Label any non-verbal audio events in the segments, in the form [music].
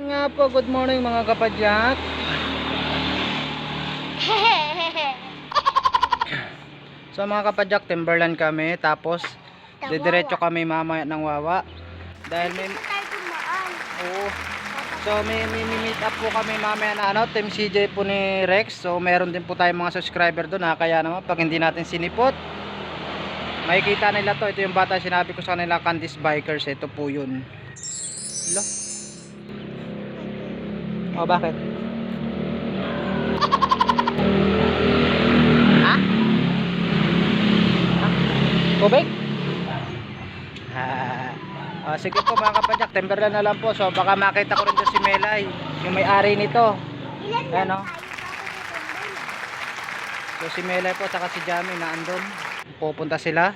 Yan nga po, good morning mga kapadyak. [laughs] So mga kapadyak, Timberland kami. Tapos, didiretso kami mamaya ng Wawa. Dahil may... Oo. So may, may, may meet up po kami mamaya na ano, Team CJ po ni Rex. So meron din po tayong mga subscriber doon ha. Kaya naman pag hindi natin sinipot, makikita nila to. Ito yung bata sinabi ko sa kanila, Candice Bikers. Ito po yun. Hello? Oh, bakit? Ha? Ha? Tubig? Ah, ah, sige po mga kapadyak, temperan na lang po. So baka makita ko rin doon si Melay, yung may-ari nito. Lang tayo? So si Melay po, saka si Jamie na andun. Pupunta sila.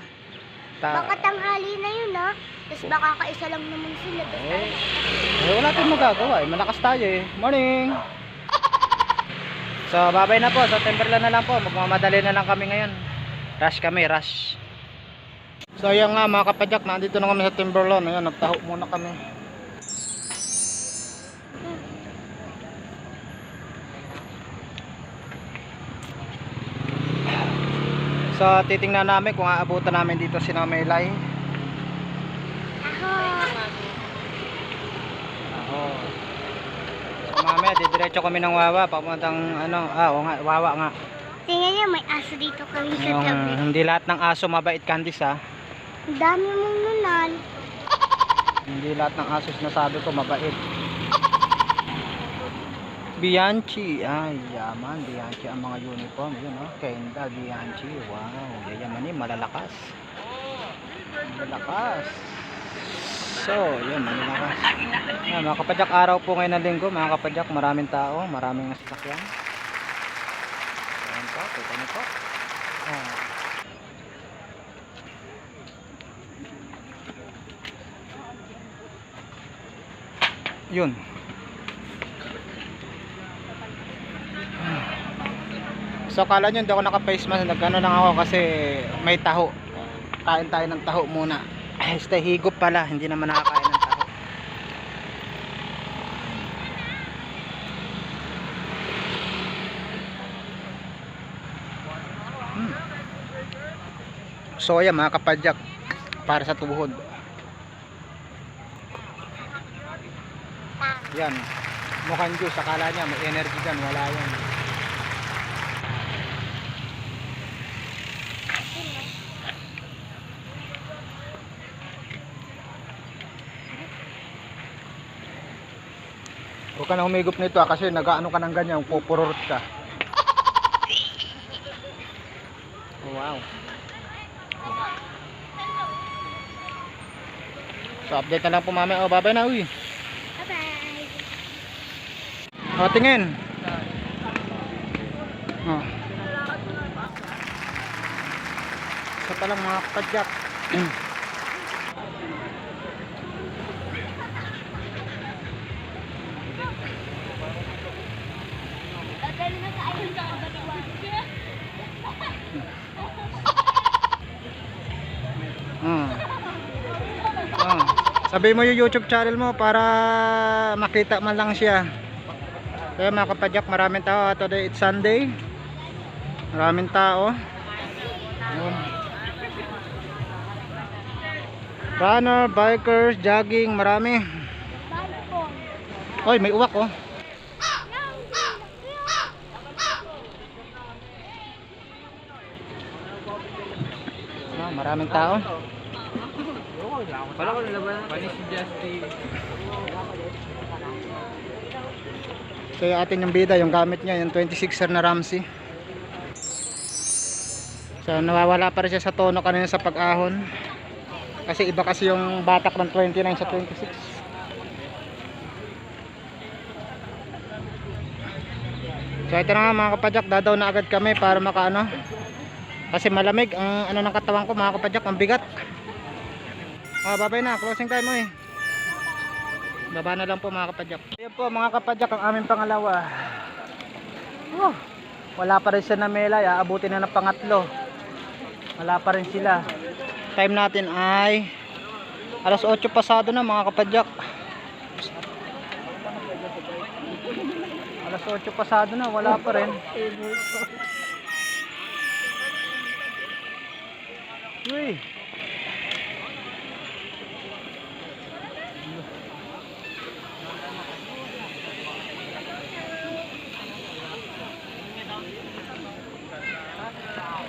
Ta Baka tanghali na yun ha. Tapos baka kaisa lang naman sila. Eh, eh, wala tayong magagawa eh. Malakas tayo eh. Morning! So, babay na po. So, temperlan na lang po. Magmamadali na lang kami ngayon. Rush kami, rush. So, ayan nga mga kapadyak. Nandito na kami sa Timberland. Ayan, nagtaho muna kami. So, titingnan namin kung aabutan namin dito si Namelay. Ako. Oo. So, mamaya, didiretso kami ng Wawa. Papuntang, ano, ah, nga, Wawa nga. Tingnan niya, may aso dito kami sa Yung, tabi. hindi lahat ng aso mabait Candice ha. Ang dami mong nunan. Hindi lahat ng aso sinasabi ko mabait. Bianchi. Ay, yaman. Bianchi ang mga uniform. Yun, oh. Kendall, Bianchi. Wow. Yayaman eh. Malalakas. Malalakas. So, yun. Malalakas. Yan, mga kapadyak araw po ngayon ng linggo. Mga kapadyak, maraming tao. Maraming sasakyan. Ayan po. Kita niyo po. Oh. Yun. So kala nyo hindi ako naka face mask. Nagano lang ako kasi may taho. Kain tayo ng taho muna. Este higop pala. Hindi naman nakakain ng taho. Hmm. So ayan mga kapadyak. Para sa tuhod. Yan. Mukhang juice. Akala niya may energy dyan. Wala yan Huwag ka na humigop nito ah, kasi nagaano ka ng ganyan, pupururot ka. Oh, wow. So update na lang po mamaya. Oh, bye-bye na uy. Bye-bye. Oh, tingin. Oh. Isa pa lang mga kapadyak. [clears throat] Sabi mo yung YouTube channel mo para makita man lang siya. Kaya mga kapadyak, maraming tao. Today it's Sunday. Maraming tao. Runner, bikers, jogging, marami. Oy, may uwak oh. Ah, maraming tao. Wala ko nalaban. Panis si Justy. So yung atin yung bida, yung gamit niya, yung 26er na Ramsey. So nawawala pa rin siya sa tono kanina sa pag-ahon. Kasi iba kasi yung batak ng 29 sa 26. So ito na nga mga kapadyak, dadaw na agad kami para makaano. Kasi malamig ang ano ng katawan ko mga kapadyak, ang bigat. Ah, babay na, closing time mo eh. Baba na lang po mga kapadyak. Ayan po mga kapadyak ang aming pangalawa. Oh, wala pa rin siya na melay. Aabutin na ng pangatlo. Wala pa rin sila. Time natin ay alas 8 pasado na mga kapadyak. Alas 8 pasado na, wala pa rin. Uy.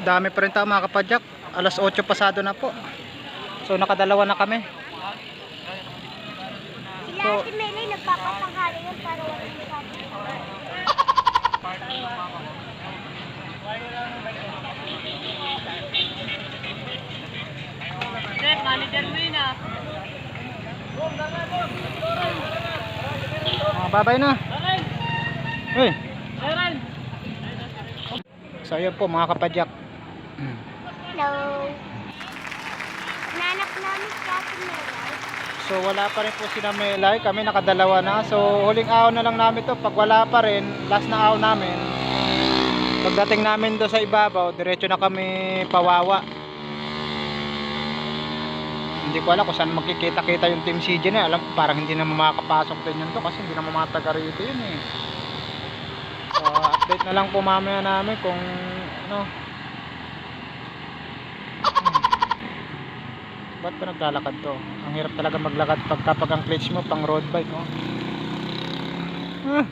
Dami pa rin tao mga kapadyak. Alas 8 pasado na po. So nakadalawa na kami. So- yun ah. Mga babay na. Uy. So yun po mga kapadyak. Hello. Nanap namin Ate Melay. So wala pa rin po si Melay, kami nakadalawa na. So huling araw na lang namin to. Pag wala pa rin, last na araw namin. Pagdating namin do sa ibabaw, diretso na kami pawawa. Hindi ko alam kung saan magkikita-kita yung Team CJ na. Alam ko parang hindi naman makakapasok din yun to kasi hindi naman mga taga rito yun eh. So update na lang po mamaya namin kung ano. Ba't pa naglalakad to? Ang hirap talaga maglakad pag kapag ang clutch mo pang road bike, oh. Ah.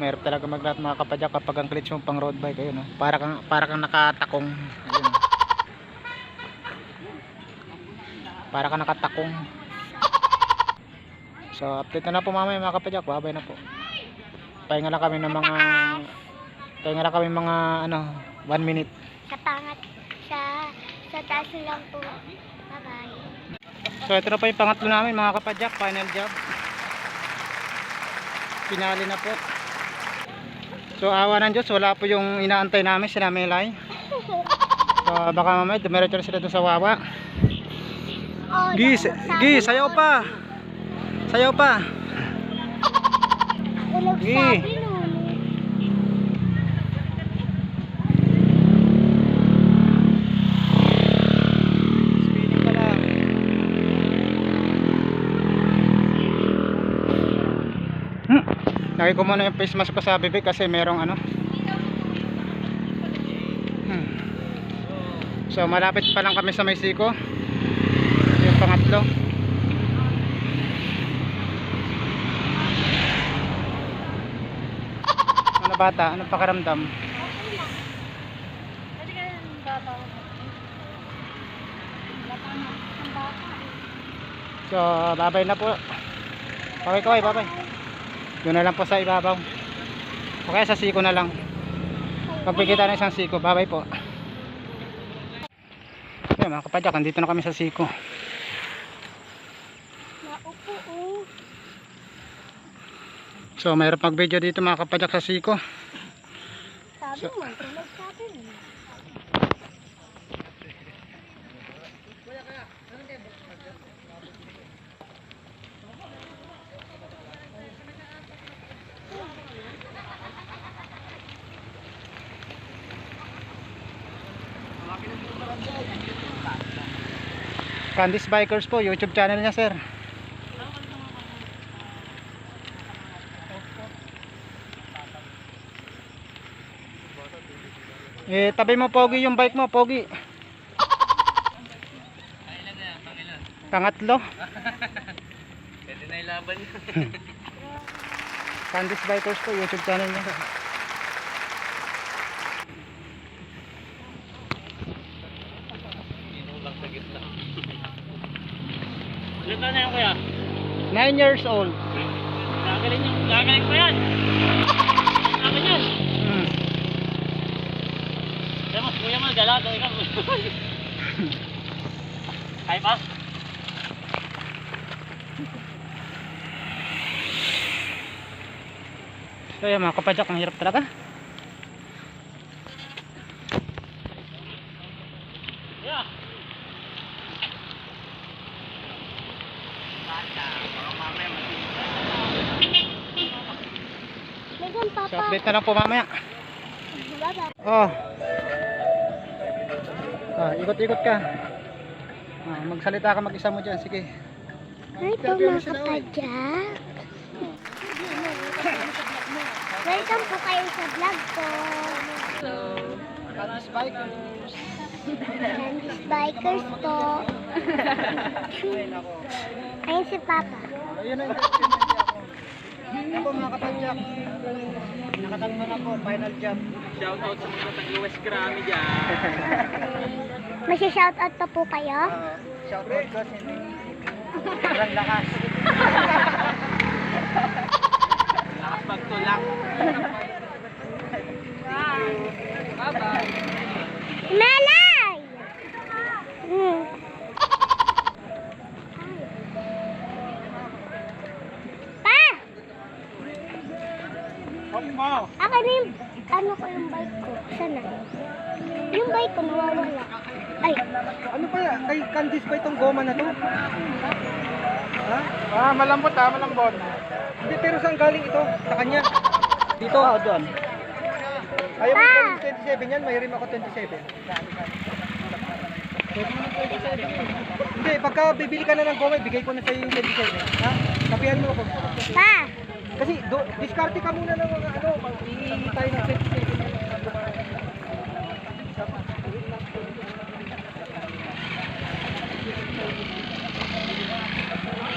Mahirap talaga maglakad mga kapadyak kapag ang clutch mo pang road bike, ayun, oh. Para kang para kang nakatakong. Ayun. oh. Para kang nakatakong. So, update na na po mamaya mga kapadyak. Babay na po. Pahinga lang kami ng mga Pahinga lang kami mga ano, 1 minute. Sa pangat, sa, sa taas na lang po. Bye-bye. So ito na po yung pangatlo namin mga kapadyak, final job. Pinali na po. So awa ng Diyos, wala po yung inaantay namin si Namelay. So baka mamaya dumiretso na sila doon sa wawa. Oh, Gis, Gis, sayaw pa. Sayaw pa. Ako nagsabi nun. Speeding pa lang. Hmm. Lagay ko muna yung face mask ko sa bibig kasi merong ano. Hmm. So malapit pa lang kami sa Mexico. Yung pangatlo. Ano bata? Ano pakaramdam? Okay. So, babay na po. Okay, kaway, babay. Doon na lang po sa ibabaw. O kaya sa siko na lang. Pagpikita na isang siko, babay po. Ayan mga kapadyak, andito na kami sa siko. Oh. So, mayroon pag video dito mga kapadyak sa siko. Sabi Candice Bikers po, YouTube channel niya sir. Eh, tabi mo pogi yung bike mo, pogi. Pangatlo, Pwede na ilaban yun. Candice Bikers po, YouTube channel niya. Inulang sa gitna. Ilan na yan kuya? 9 years old. Gagaling yung, gagaling ko yan. Akin yan. Hmm. Kaya mas kuya mo, dala, dala ka. Kaya pa? So yun mga kapadyak, ang hirap talaga. Yeah. Megan, So papa. update na lang po mamaya. Oh. Ah, ikot-ikot ka. Ah, magsalita ka mag-isa mo diyan, sige. Mo mga kapadyak. Welcome po kayo sa vlog ko. Kanis bikers. Nandis bikers po. Ayun si Papa. Ayun ang ako. Mga kapadyak. Nakatatlo na po, final job. Shout out sa mga taga-West Grammy dyan. [laughs] Masya-shoutout pa po kayo? Uh, shout out ko sa inyo. Sobrang lakas. Lakas pagtulak. Bye-bye. Malay! Hmm. Pa! Na yung, ano ko yung bike ko? Sana? Yung bike ko nawawala. Ay, Ano pa yan? Kay Candice ba itong goma na to? Ha? Ah, malambot ah, malambot. Hindi, pero saan galing ito? Sa kanya? Dito? Oo, doon. Ayaw mo Pa! 27 yan, may rim ako 27. Hindi, pagka bibili ka na ng goma, bigay ko na sa'yo yung 27. Ha? Kapihan mo ako. pa! Kasi, do, diskarte ka muna ng mga ano, pag-iingi tayo ng 27.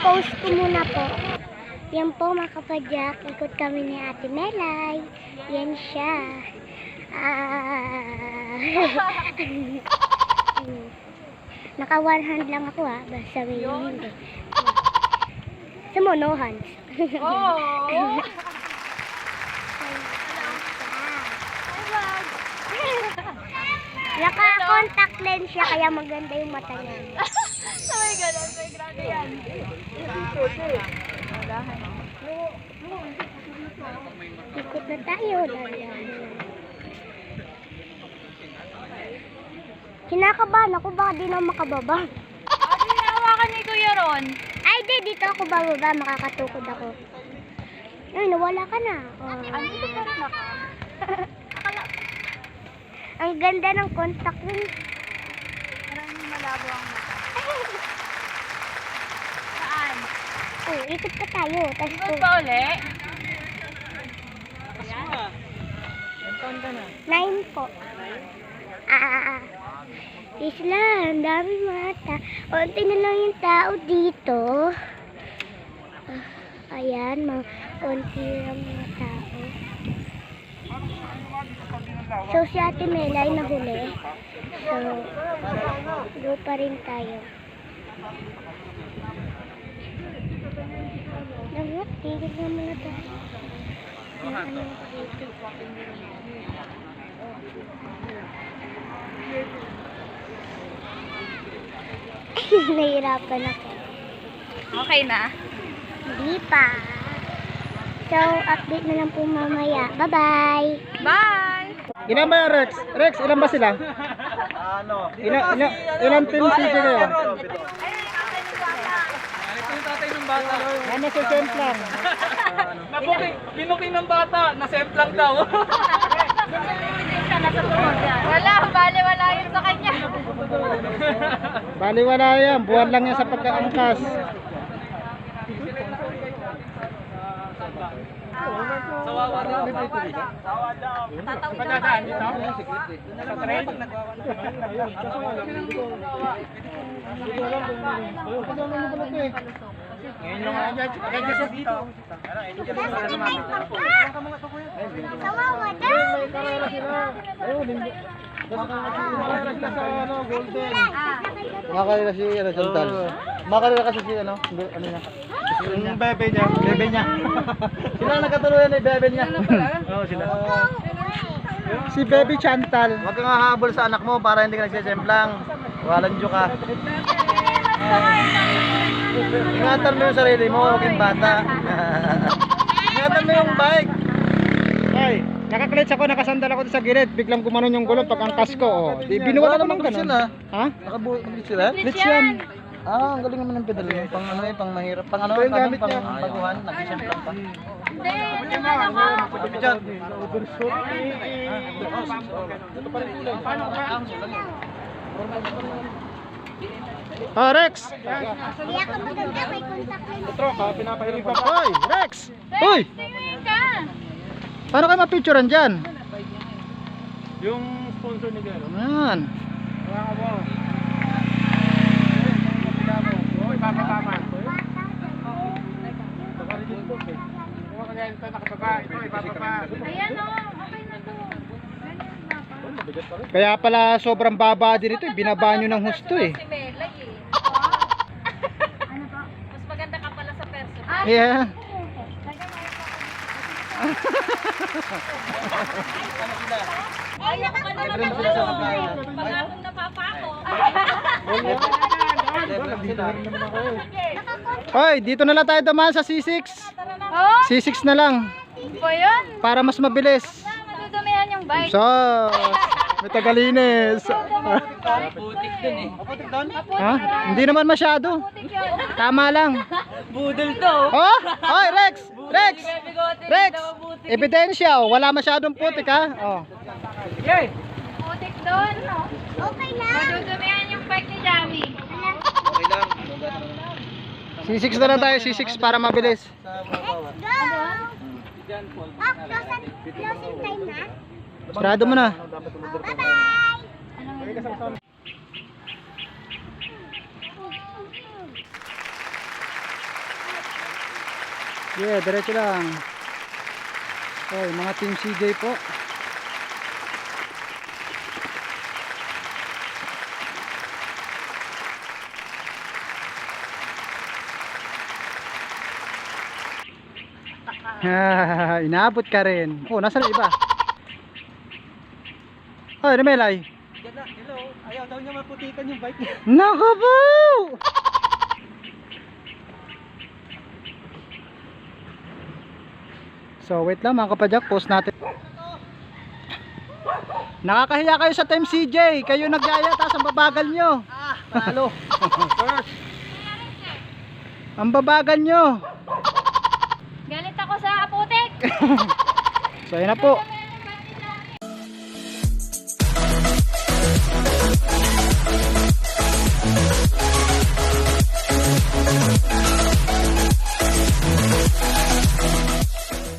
Post ko muna po. Yan po mga kapadyak, ikot kami ni Ate Melay. Yan siya. Ah. [laughs] Naka one hand lang ako ha, basta may hindi. Sa no hands. Oh. Naka-contact lens siya kaya maganda yung mata niya. Sabay ganun, may grabe yan. Ikot na tayo. Kinakabahan ako, baka di na makababa. Ate, hinahawakan ni Kuya Ron. Ay, di, dito ako bababa, makakatukod ako. Ay, nawala ka na. Oh. Andito pa rin ako. Ang ganda ng contact lens. Parang malabo ang mata. [laughs] Saan? Oh, ikot pa tayo. Tapos Ikot pa uli? Nine po. Ah, ah, ah. Lang, ang dami mata. Unti na lang yung tao dito. Ah, ayan, mga unti lang mga tao. So, si Ate Mela ay nahuli. So, go pa rin tayo. Nangot, tigil na muna tayo. Ano dito. [laughs] Nahirapan ako. Okay na. Hindi pa. So, update na lang po mamaya. Bye-bye! Bye! Ilan ba Rex? Rex, ilan ba sila? Ano? Ilan, ilan, ilan team city kayo? Ano sa lang? Nabuking, binuking ng bata, nasemplang daw. [laughs] Wala, bali wala yun sa kanya. Baliwala yan, buwan lang yan sa pagkaangkas. Sawawa daw. Padadaan dito? Sa tren? Ngayon lang nga dyan. Kaya dyan dito. Kawawa daw! Makalila si ano, Chantal. Makalila kasi si ano, ano niya. Yung bebe niya, bebe niya. [laughs] sila nagkatuluyan ni bebe niya. Oo, sila. si Baby Chantal. Huwag kang hahabol sa anak mo para hindi ka nagsisemplang. Walang ka. Ingatan mo yung sarili mo, huwag yung bata. [laughs] Ingatan mo yung bike. Nakaklits ako, nakasandal ako sa gilid, biglang gumanon yung gulong pag angkas ko. Oh. Di, binuwala naman ganun. Ha? Nakabulit sila? Yan. Ah, ang galing naman ng pedal. Yung pang ano eh, pang mahirap. Pang ano, pang, pang baguhan, nag-semplang pa. Hindi, ano. Diyan. Oh, Rex! Hindi ako maganda, may contact lens. Petro, ka pinapahirap pa. Hoy, Rex! Hoy! Tingin ka. Paano kayo mapicturean dyan? Yung sponsor ni Garo. Ayan. Ayan o, okay na to. Kaya pala sobrang baba din ito. eh. Binaba nyo ng husto eh. Eh. [laughs] Ano po? Mas maganda ka pala sa person. Yeah. Ay, naman ano. Napapako. Hoy, dito na lang tayo dumaan sa C6. Oh, C6 na lang. po yun. Para mas mabilis. Madudumihan yung bike. So, may tagalinis. Putik dun eh. ha? Hindi naman masyado. Putik yun. Tama lang. Budol to. Oh! Hoy, Rex! Rex! Rex! Ebidensya, oh. wala masyadong putik ha. Oh. Putik doon. Okay lang. Madudumihan yung bike ni Jami. C6 na lang tayo, C6 para mabilis. Let's go. Ah, closing, closing time na. Sarado mo na. Bye-bye. Yeah, diretso lang. Hoy, mga team CJ po. [laughs] Inaabot ka rin. Oh, nasa na iba? Hoy, Remelay. Hello. Ayaw daw niya maputikan yung bike niya. Nako po! So wait lang mga kapadyak, post natin. Nakakahiya kayo sa Team CJ. Kayo nagyaya tapos ang babagal nyo. Talo. [laughs] Ang babagal nyo. Galit ako sa putik. [laughs] So yun na po.